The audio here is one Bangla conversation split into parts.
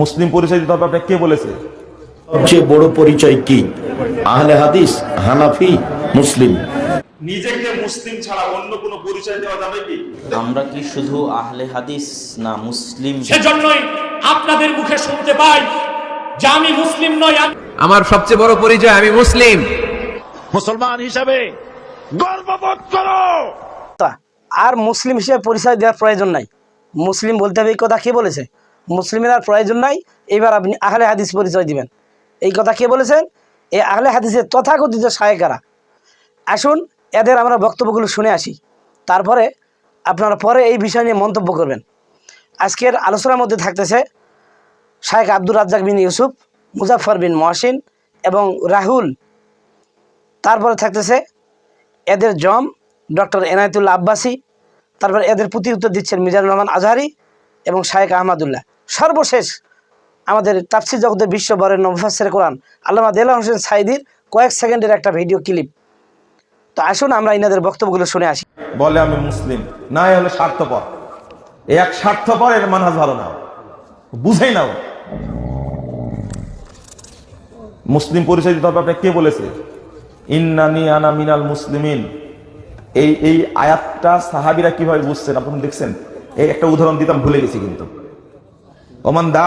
মুসলিম পরিচয় দিতে হবে আপনাকে কে বলেছে? সবচেয়ে বড় পরিচয় কি? আহলে হাদিস হানাফি মুসলিম? নিজেকে মুসলিম ছাড়া অন্য কোনো পরিচয় দেওয়া যাবে কি? আমরা কি শুধু আহলে হাদিস না মুসলিম? সেজন্যই আপনাদের মুখে শুনতে পাই যে আমি মুসলিম নই আমার সবচেয়ে বড় পরিচয় আমি মুসলিম। মুসলমান হিসাবে গর্ববোধ করো। আর মুসলিম হিসেবে পরিচয় দেওয়ার প্রয়োজন নাই। মুসলিম বলতে হবে এই কথা কে বলেছে? মুসলিমের আর প্রয়োজন নাই। এবার আপনি আহলে হাদিস পরিচয় দিবেন। এই কথা কে বলেছেন? এই আহলে হাদিসের তথাকথিত সায়কারা আসুন, এদের আমরা বক্তব্যগুলো শুনে আসি। তারপরে আপনারা পরে এই বিষয় নিয়ে মন্তব্য করবেন। আজকের আলোচনার মধ্যে থাকতেছে শায়েখ আব্দুর রাজ্জাক বিন ইউসুফ মুজাফর বিন মহসিন এবং রাহুল। তারপরে থাকতেছে এদের জম, ডক্টর এনায়তুল্লাহ আব্বাসি। তারপর এদের প্রতি উত্তর দিচ্ছেন মিজানুর রহমান আজহারি এবং শায়েক আহমদুল্লাহ। সর্বশেষ আমাদের তাফসির জগতের বিশ্ব বরেণ্য মুফাসের কোরআন আল্লামা দেলা হোসেন সাইদির কয়েক সেকেন্ডের একটা ভিডিও ক্লিপ। তো আসুন আমরা ইনাদের বক্তব্যগুলো শুনে আসি। বলে আমি মুসলিম। না হলো স্বার্থপর। এক স্বার্থপর এর মানহাজ ভালো না। বুঝেই নাও। মুসলিম পরিচয় দিতে হবে আপনাকে কে বলেছে? ইন্নানি আনা মিনাল মুসলিমিন। এই এই আয়াতটা সাহাবিরা কীভাবে বুঝছেন? আপনি দেখছেন? এই একটা উদাহরণ দিতাম, ভুলে গেছি কিন্তু। ওমান দা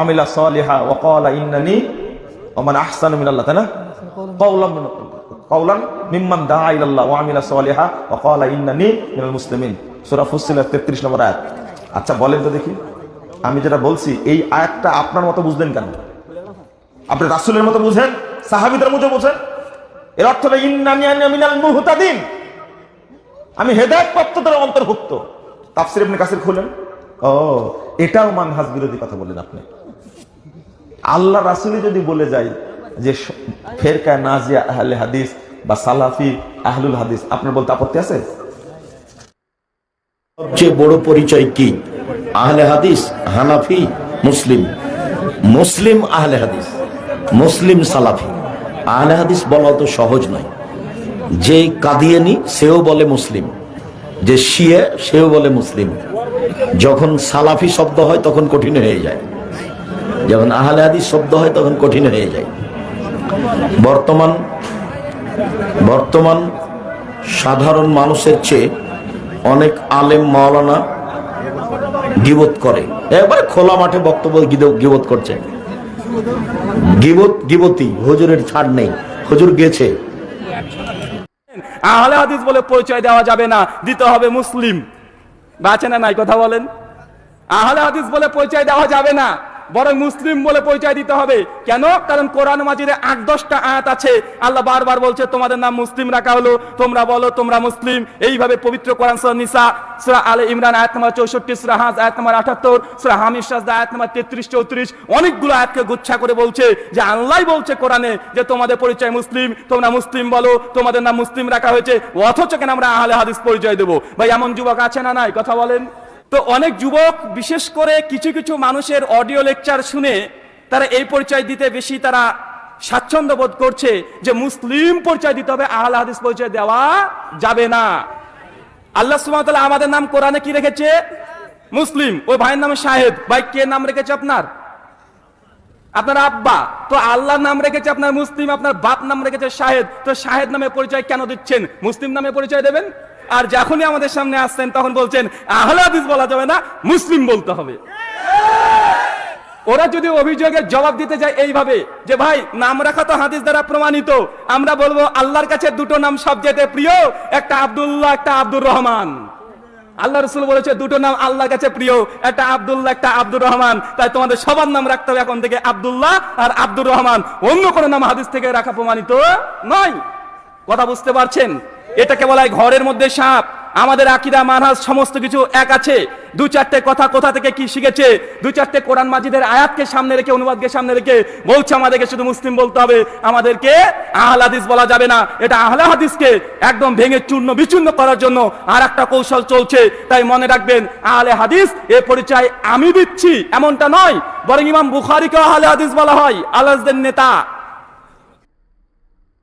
আমিলা সালিহা ওয়া ক্বালা ইন্নানি ওমান আহসানু মিনাল্লাহ, তাই না? কওলাম কওলান মিম্মান দা ইলাল্লাহ ওয়া আমিলা সালিহা ওয়া ক্বালা ইন্নানি মিনাল মুসলিমিন। সূরা ফুসিলাত 33 নম্বর আয়াত। আচ্ছা বলেন তো দেখি। আমি যেটা বলছি, এই আয়াতটা আপনার মতো বুঝলেন কেন? আপনি রাসূলের মতো বুঝেন? সাহাবীদের মতো বুঝেন? এর অর্থ হলো ইন্নানি মিনাল মুহতাদিন। আমি হেদায়ত প্রাপ্তদের অন্তর্ভুক্ত। তাফসির ইবনে কাসির খুলেন। ও, এটাও মানহাজ বিরোধী কথা বলেন আপনি। আল্লাহ রাসূলই যদি বলে যায় যে ফেরকা নাজিয়া আহলে হাদিস বা সালাফি আহলুল হাদিস, আপনার বলতে আপত্তি আছে? সবচেয়ে বড় পরিচয় কি? আহলে হাদিস, হানাফি, মুসলিম। মুসলিম আহলে হাদিস, মুসলিম সালাফি। আহলে হাদিস বলা তো সহজ নয়। যে কাদিয়ানি, সেও বলে মুসলিম। যে শিয়ে, সেও বলে মুসলিম। যখন সালাফি শব্দ হয় তখন কঠিন হয়ে যায়। যখন আহলে হাদিস শব্দ হয় তখন কঠিন হয়ে যায়। বর্তমান বর্তমান সাধারণ মানুষের চেয়ে অনেক আলেম মাওলানা গিবত করে। একবারে খোলা মাঠে বক্তব্য গিবত করছে। গিবত, গিবতি, হুজুরের ছাড় নেই। হুজুর গেছে। আহলে হাদিস বলে পরিচয় দেওয়া যাবে না। দিতে হবে মুসলিম। বাঁচে না নাই কথা বলেন। আহলে হাদিস বলে পরিচয় দেওয়া যাবে না। বরং মুসলিম বলে পরিচয় দিতে হবে। কেন? কারণ কোরআন মাজিদে আট, দশটা আয়াত আছে। আল্লাহ বারবার বলছে, তোমাদের নাম মুসলিম রাখা হলো। তোমরা বলো, তোমরা মুসলিম। এইভাবে পবিত্র কোরআন সূরা নিসা, সূরা আলে ইমরান আয়াত নম্বর চৌষট্টি, সূরা হাজ আয়াত নম্বর আঠাত্তর সূরা হামিদ সাজদা আয়াত নম্বর তেত্রিশ, চৌত্রিশ, অনেকগুলো আয়াতকে গুচ্ছা করে বলছে যে আল্লাহ বলছে কোরআনে যে তোমাদের পরিচয় মুসলিম, তোমরা মুসলিম বলো, তোমাদের নাম মুসলিম রাখা হয়েছে। অথচ কেন আমরা আহলে হাদিস পরিচয় দেবো? ভাই, এমন যুবক আছে না নাই? কথা বলেন। তো অনেক যুবক, বিশেষ করে কিছু কিছু মানুষের অডিও লেকচার শুনে তারা এই পরিচয় দিতে বেশি তারা স্বাচ্ছন্দ্য বোধ করছে যে মুসলিম পরিচয় দিতে হবে, আহলে হাদিস পরিচয় দেওয়া যাবে না। আল্লাহ সুবহানাহু আমাদের নাম কোরআনে কি রেখেছে? মুসলিম। ওই ভাইয়ের নামে শাহেদ। ভাই, কে নাম রেখেছে আপনার? আপনার আব্বা। তো আল্লাহ নাম রেখেছে আপনার মুসলিম, আপনার বাপ নাম রেখেছে শাহেদ। তো শাহেদ নামে পরিচয় কেন দিচ্ছেন? মুসলিম নামে পরিচয় দেবেন? আর যখনই আমাদের সামনে আসছেন, তখন বলছেন আহলে হাদিস বলা যাবে না, মুসলিম বলতে হবে। ওরা যদি অভিযোগের জবাব দিতে যায় এইভাবে, যে ভাই, নাম রাখা তো হাদিস দ্বারা প্রমাণিত। আমরা বলব, আল্লাহর কাছে দুটো নাম সবচেয়ে প্রিয়, একটা আব্দুল্লাহ, একটা আব্দুর রহমান। আল্লাহ রসুল বলেছে, দুটো নাম আল্লাহর কাছে প্রিয়, একটা আব্দুল্লাহ, একটা আব্দুর রহমান। তাই তোমাদের সবার নাম রাখতে হবে এখন থেকে আব্দুল্লাহ আর আব্দুর রহমান। অন্য কোনো নাম হাদিস থেকে রাখা প্রমাণিত নয়। কথা বুঝতে পারছেন? এটাকে বলা হয় ঘরের মধ্যে সাপ। আমাদের আকিদা, মানহাজ সমস্ত কিছু এক আছে। দু চারটে কথা কোথা থেকে কি শিখেছে? দু চারটে কোরআন মাজিদের আয়াতকে সামনে রেখে, অনুবাদকে সামনে রেখে বলছে আমাদেরকে, শুধু মুসলিম বলতে হবে, আমাদেরকে আহল হাদিস বলা যাবে না। এটা আহলা হাদিসকে একদম ভেঙে চূর্ণ বিচূর্ণ করার জন্য আর একটা কৌশল চলছে। তাই মনে রাখবেন, আহলে হাদিস এ পরিচয় আমি দিচ্ছি, এমনটা নয়, বরং ইমাম বুখারিকে আহলে হাদিস বলা হয়, আলাজদের নেতা।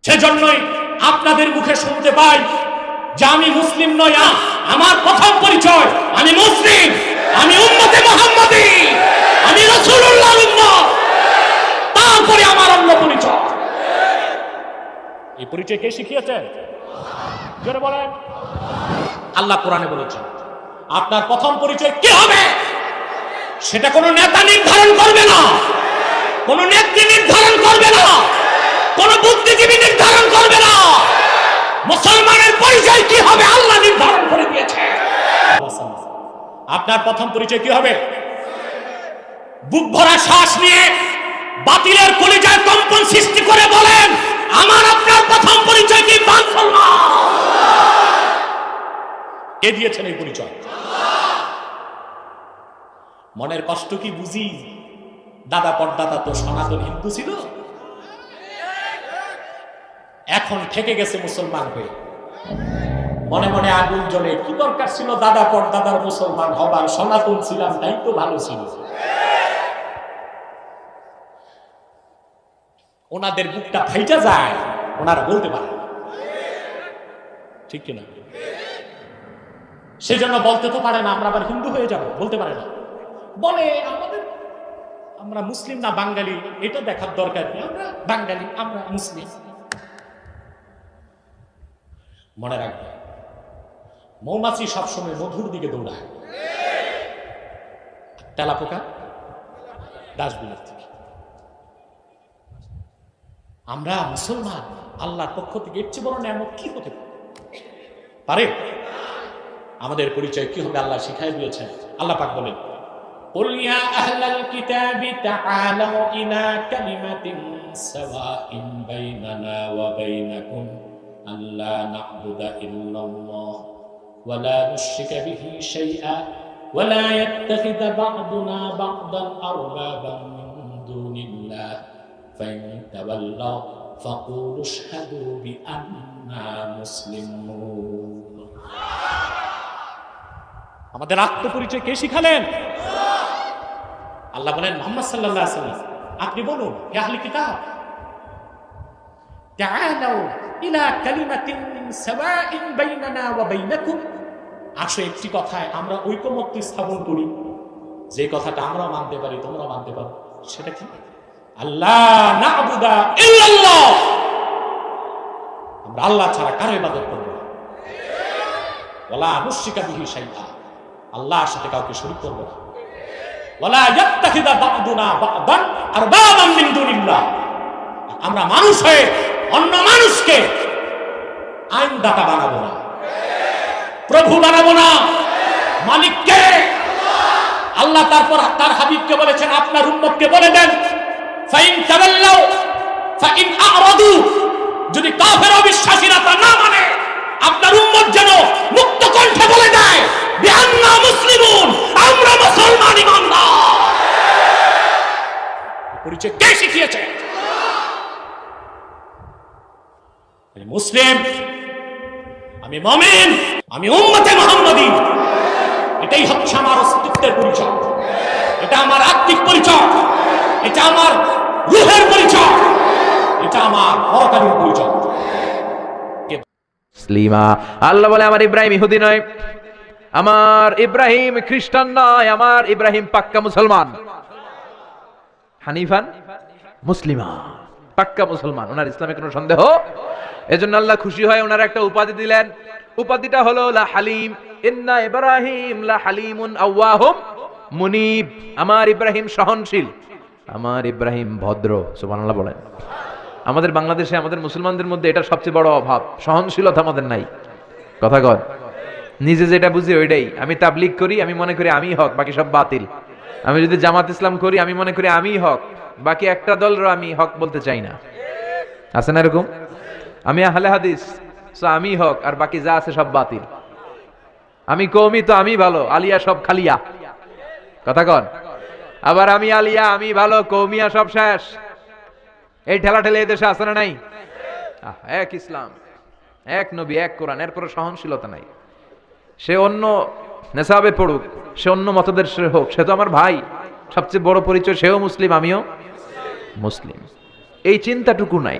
সেজন্যই আপনাদের মুখে শুনতে পাই যে আমি মুসলিম নয়া আমার প্রথম পরিচয়, আমি মুসলিম, আমি উম্মতে মোহাম্মদি, আমি রসুল্লাহ উম্মত। তারপরে আমার অন্য পরিচয়। এই পরিচয় কে শিখিয়েছেন বলেন। আল্লাহ কোরআনে বলেছেন আপনার প্রথম পরিচয় কি হবে? সেটা কোনো নেতা নির্ধারণ করবে না, কোনো নেত্রী নির্ধারণ করবে না। কোনো বুদ্ধিজীবী নির্ধারণ করবে না। মুসলমানের পরিচয় কি হবে? আল্লাহ নির্ধারণ করে দিয়েছে। আপনার প্রথম পরিচয় কি হবে? বুক ভরা শ্বাস নিয়ে বাতিলের কলিজায় কম্পন সৃষ্টি করে বলেন, আমার আপনার প্রথম পরিচয় কি মুসলমান? কে দিয়েছেন এই পরিচয়? মনের কষ্ট কি বুঝি? দাদা পরদাদা তো সনাতন হিন্দু ছিল। এখন থেকে গেছে মুসলমান হয়ে। মনে মনে আগুন জ্বলে, কি দরকার ছিল দাদা পরদাদার মুসলমান হবার? সনাতন ছিলাম, তাই তো ভালো ছিল। ওনাদের বুকটা ফাইটা যায়, ওনারা বলতে পারে। ঠিক কিনা? সেজন্য বলতে তো পারে না, আমরা আবার হিন্দু হয়ে যাব, বলতে পারে না। বলে, আমাদের, আমরা মুসলিম না বাঙালি, এটা দেখার দরকার নেই। আমরা বাঙালি, আমরা মুসলিম। মনে রাখবে মৌমাছি সবসময় মধুর দিকে দৌড়ায় তেলা পোকা ডাস্টবিনের থেকে আমরা মুসলমান আল্লাহর পক্ষ থেকে এর চেয়ে বড় নেমত কি হতে পারে? পারে আমাদের পরিচয় কি হবে আল্লাহ শিখাই দিয়েছেন আল্লাহ পাক বলেন قل يا أهل الكتاب تعالوا إلى كلمة سواء بيننا وبينكم ألا نعبد إلا الله ولا نشرك به شيئا ولا يتخذ بعضنا بعضا أربابا من دون الله فإن تولوا فقولوا اشهدوا بأننا مسلمون আমাদের আত্মপরিচয় কে শিখালেন আল্লাহ বলেন মোহাম্মদ সাল্লাল্লাহু আলাইহি সাল্লাম আপনি বলুন হে আহলি কিতাব তাআলাউ ইলা কালিমাতিন সাওয়াইন বাইনানা ওয়া বাইনাকুম আসো একটি কথায়, আমরা ঐকমত্য স্থাপন করি। যে কথাটা আমরা মানতে পারি, তোমরা মানতে পারো। সেটা কি? আল্লাহ না ইল্লাল্লাহ। আমরা আল্লাহ ছাড়া কারও ইবাদত করব না। ওয়ালা নুশরিকা বিহি শাইআ। আল্লাহ সাথে কাউকে শরীক করব না। ওয়ালা ইয়াত্তাখিদা বা'দুনা বা'দান আরবাবান মিন দুনিল্লাহ। আমরা মানুষ হয়ে অন্য মানুষকে আইনদাতা বানাবো না। প্রভু বানাবো না। মালিককে। আল্লাহ তারপর তার হাবিবকে বলেছেন, আপনার উম্মতকে বলে দেন, ফাইন তাওয়াল্লাউ, ফাইন আরাদু। যদি কাফের অবিশ্বাসীরা তা না মানে আপনার উম্মত যেন মুক্ত কণ্ঠে বলে দেয়, বিআন্না মুসলিমুন, আমরা মুসলমান ইমানদার। পরিচয় কে শিখিয়েছে? আমি মুসলিম, আমি মমিন, আমি উম্মতে মোহাম্মদী। এটাই হচ্ছে আমার অস্তিত্বের পরিচয়। এটা আমার আত্মিক পরিচয়। এটা আমার রুহের পরিচয়। এটা আমার পরকালীন পরিচয়। মুসলিমা, আল্লাহ বলে আমার ইব্রাহিম ইহুদি নয়, আমার ইব্রাহিম খ্রিস্টান নয়, আমার ইব্রাহিম পাক্কা মুসলমান। হানিফান মুসলিমা, পাক্কা মুসলমান। ওনার ইসলামে কোনো সন্দেহ? এজন্য আল্লাহ খুশি হয় ওনার একটা উপাধি দিলেন। উপাধিটা হলো, লা হালিম, ইন্না ইব্রাহিম লা হালিমুন আওয়াহুম মুনিব। আমার ইব্রাহিম সহনশীল, আমার ইব্রাহিম ভদ্র, সুবহানাল্লাহ বলেন। আমাদের বাংলাদেশে, আমাদের মুসলমানদের মধ্যে এটা সবচেয়ে বড় অভাব, সহনশীলতা আমাদের নাই। কথা কর নিজে যেটা বুঝি ওইটাই। আমি তাবলিগ করি, আমি মনে করি আমি হক, বাকি সব বাতিল। আমি যদি জামাত ইসলাম করি, আমি মনে করি আমি হক, বাকি একটা দলেরও আমি হক বলতে চাই না। আছে না এরকম? আমি আহলে হাদিস আমি হক, আর বাকি যা আছে সব বাতিল। আমি কৌমি তো আমি ভালো, আলিয়া সব খালিয়া। কথা কন। আবার আমি আলিয়া, আমি ভালো কৌমিয়া সব শেষ। এই ঠেলা ঠেলে এই দেশে আছে না নাই? এক ইসলাম, এক নবী, এক কোরআন এরপরে সহনশীলতা নাই। সে অন্য নেশাবে পড়ুক, সে অন্য মতদের সে হোক, সে তো আমার ভাই। সবচেয়ে বড় পরিচয় সেও মুসলিম, আমিও মুসলিম। এই চিন্তাটুকু নাই।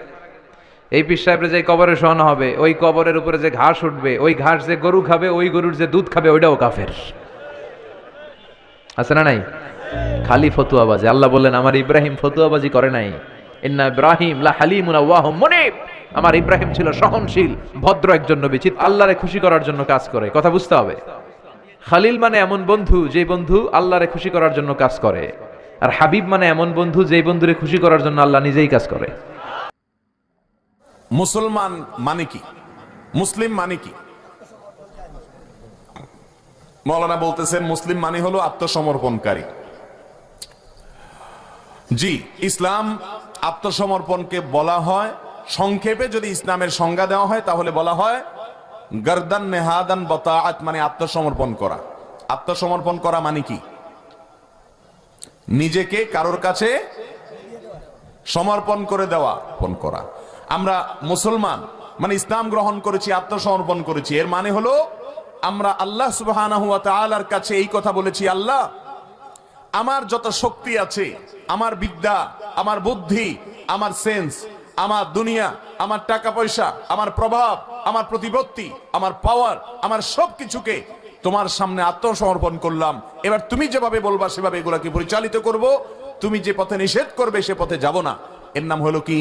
এই পীর সাহেবের যে কবরে শোয়ানো হবে, ওই কবরের উপরে যে ঘাস উঠবে, ওই ঘাস যে গরু খাবে, ওই গরুর যে দুধ খাবে, ওইটাও কাফের। আছে না নাই? খালি ফতুয়াবাজি আল্লাহ বললেন, আমার ইব্রাহিম ফতুয়াবাজি করে নাই। ইন্না ইব্রাহিম লা মুনিব। আমার ইব্রাহিম ছিল সহনশীল, ভদ্র একজন নবী। চিত আল্লাহরে খুশি করার জন্য কাজ করে। কথা বুঝতে হবে। খালিল মানে এমন বন্ধু যে বন্ধু আল্লাহরে খুশি করার জন্য কাজ করে। আর হাবিব মানে এমন বন্ধু, যেই বন্ধুরে খুশি করার জন্য আল্লাহ নিজেই কাজ করে। মুসলমান মানে কি? মুসলিম মানে কি? মৌলানা বলতেছেন, মুসলিম মানে হলো আত্মসমর্পণকারী। জি, ইসলাম আত্মসমর্পণকে বলা হয়, সংক্ষেপে যদি ইসলামের সংজ্ঞা দেওয়া হয়, তাহলে বলা হয়, গর্দান নেহাদান বতাআত মানে আত্মসমর্পণ করা। আত্মসমর্পণ করা মানে কি? নিজেকে কারোর কাছে সমর্পণ করে দেওয়া, পণ করা। আমরা মুসলমান মানে ইসলাম গ্রহণ করেছি, আত্মসমর্পণ করেছি। এর মানে হলো, আমরা আল্লাহ ওয়া কাছে এই কথা বলেছি, আল্লাহ, আমার যত শক্তি আছে, আমার বিদ্যা, আমার বুদ্ধি, আমার সেন্স, আমার দুনিয়া, আমার টাকা পয়সা আমার প্রভাব, আমার প্রতিপত্তি, আমার পাওয়ার, আমার সব কিছুকে তোমার সামনে আত্মসমর্পণ করলাম। এবার তুমি যেভাবে বলবা, সেভাবে এগুলাকে পরিচালিত করব। তুমি যে পথে নিষেধ করবে, সে পথে যাব না। এর নাম হলো কি?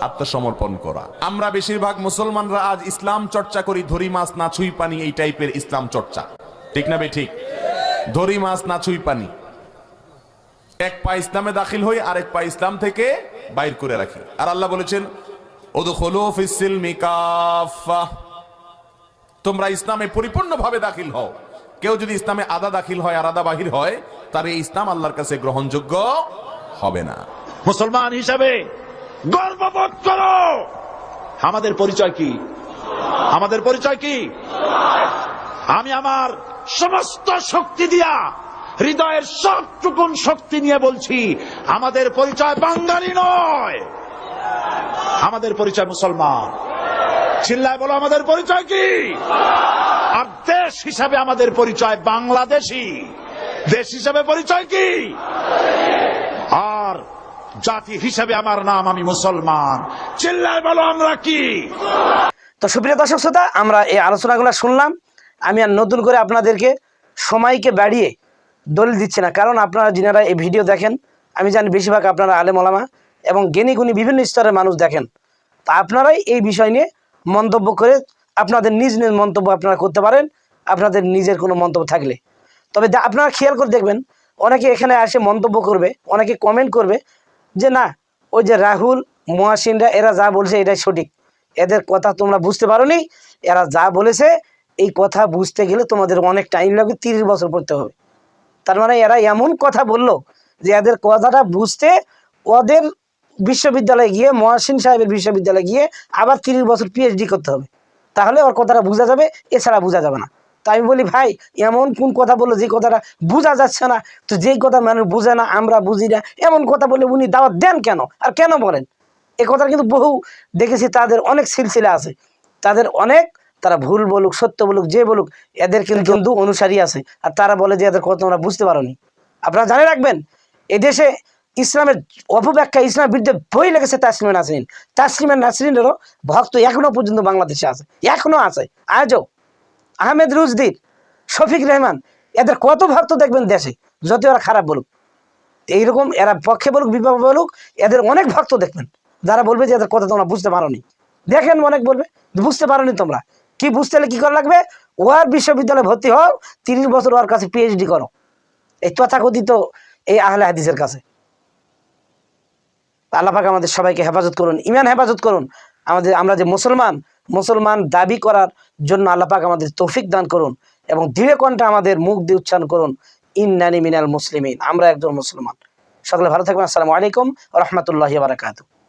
আত্মসমর্পণ করা। আমরা বেশিরভাগ মুসলমানরা আজ ইসলাম চর্চা করি, ধরি মাছ না ছুঁই পানি, এই টাইপের ইসলাম চর্চা। ঠিক না বে ঠিক। ধরি মাছ না ছুঁই পানি। এক পা ইসলামে দাখিল হই, আরেক পা ইসলাম থেকে বাইর করে রাখি। আর আল্লাহ বলেছেন তোমরা ইসলামে পরিপূর্ণভাবে দাখিল হও। কেউ যদি ইসলামে আদা দাখিল হয়, আর আদা বাহির হয় তার এই ইসলাম আল্লাহর কাছে গ্রহণযোগ্য হবে না। মুসলমান হিসাবে গর্ববোধ করো। আমাদের পরিচয় কি? আমাদের পরিচয় কি? আমি আমার সমস্ত শক্তি দিয়া, হৃদয়ের সবটুকুন শক্তি নিয়ে বলছি, আমাদের পরিচয় বাঙালি নয়। আমাদের পরিচয় মুসলমান। চিল্লায় বলো, আমাদের পরিচয় কি? আর দেশ হিসাবে আমাদের পরিচয় বাংলাদেশি। দেশ হিসাবে পরিচয় কি? জাতি হিসাবে আমার নাম, আমি মুসলমান। চিল্লায় বলো, আমরা কি? তো সুপ্রিয় দর্শক শ্রোতা, আমরা এই আলোচনাগুলো শুনলাম। আমি আর নতুন করে আপনাদেরকে সময়কে বাড়িয়ে দলিল দিচ্ছি না, কারণ আপনারা যিনারা এই ভিডিও দেখেন, আমি জানি বেশিরভাগ আপনারা আলেম ওলামা এবং জ্ঞানী গুণী বিভিন্ন স্তরের মানুষ দেখেন। তা আপনারাই এই বিষয় নিয়ে মন্তব্য করে আপনাদের নিজ নিজ মন্তব্য আপনারা করতে পারেন, আপনাদের নিজের কোনো মন্তব্য থাকলে। তবে আপনারা খেয়াল করে দেখবেন, অনেকে এখানে আসে মন্তব্য করবে, অনেকে কমেন্ট করবে যে না, ওই যে রাহুল, মহাসিনরা, এরা যা বলছে এটাই সঠিক। এদের কথা তোমরা বুঝতে পারোনি, এরা যা বলেছে, এই কথা বুঝতে গেলে তোমাদের অনেক টাইম লাগবে, তিরিশ বছর পড়তে হবে। তার মানে এরা এমন কথা বলল যে এদের কথাটা বুঝতে ওদের বিশ্ববিদ্যালয়ে গিয়ে, মহাসিন সাহেবের বিশ্ববিদ্যালয়ে গিয়ে আবার তিরিশ বছর পিএইচডি করতে হবে। তাহলে ওর কথাটা বোঝা যাবে, এছাড়া বোঝা যাবে না। তাই আমি বলি, ভাই, এমন কোন কথা বলল যে কথাটা বোঝা যাচ্ছে না? তো যেই কথা মানুষ বুঝে না, আমরা বুঝি না, এমন কথা বলে উনি দাওয়াত দেন কেন আর কেন বলেন? এ কথা কিন্তু বহু দেখেছি, তাদের অনেক সিলসিলা আছে। তাদের অনেক, তারা ভুল বলুক, সত্য বলুক, যে বলুক, এদের কিন্তু কিন্তু অনুসারী আছে। আর তারা বলে যে এদের কথা তোমরা বুঝতে পারোনি। আপনারা জানে রাখবেন, এদেশে ইসলামের অপব্যাখ্যা, ইসলামের বিরুদ্ধে বই লেগেছে তাসলিমা নাসরিন। তাসলিমা নাসরিনেরও ভক্ত এখনও পর্যন্ত বাংলাদেশে আছে, এখনও আছে। আজও আহমেদ রুজদির, শফিক রহমান, এদের কত ভক্ত দেখবেন দেশে যত ওরা খারাপ বলুক। এইরকম এরা পক্ষে বলুক, বিপক্ষে বলুক, এদের অনেক ভক্ত দেখবেন। যারা বলবে যে এদের কথা তোমরা বুঝতে পারোনি। দেখেন অনেক বলবে, বুঝতে পারোনি তোমরা। কি বুঝতে হলে কি করা লাগবে? ওয়ার বিশ্ববিদ্যালয়ে ভর্তি হও, তিরিশ বছর ওর কাছে পিএইচডি করো। এই তথাকথিত এই আহলে হাদিসের কাছে। আল্লাহ পাক আমাদের সবাইকে হেফাজত করুন ইমান হেফাজত করুন। আমাদের আমরা যে মুসলমান মুসলমান দাবি করার জন্য আল্লাপাক আমাদের তৌফিক দান করুন এবং দৃঢ় কণ্ঠে আমাদের মুখ দিয়ে উচ্চারণ করুন, ইন্নানি মিনাল মুসলিমিন আমরা একজন মুসলমান। সকলে ভালো থাকবেন, আসসালামু আলাইকুম রহমতুল্লাহ বারাকাতু